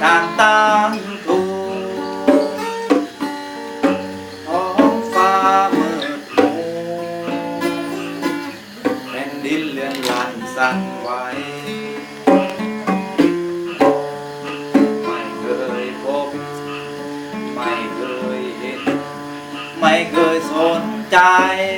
đàn tan thu hôm pha mượt mù nên đi liền làn sang quay mày cười phốp mày cười mày cười xôn trai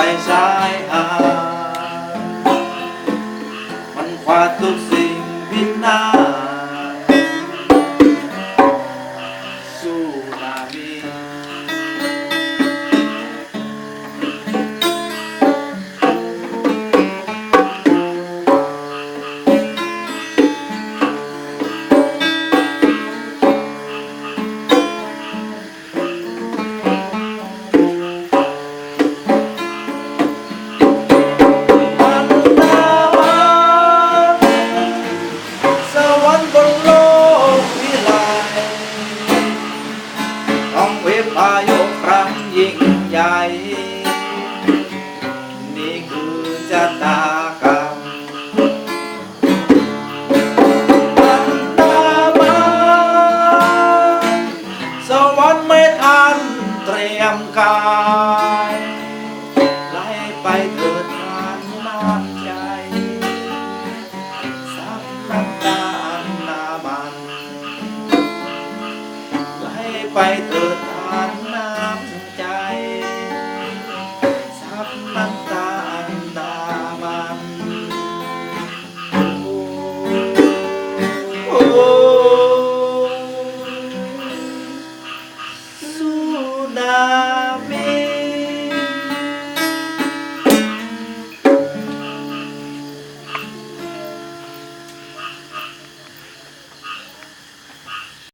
ไปสายหามันควาทุกจะตากรรมันตามาสวรรค์ไม่ทันเตรียมกาย ไล่ไปเถิดทานน้ำใจสักน้ำตาอนามันไล่ไปเถิดทาน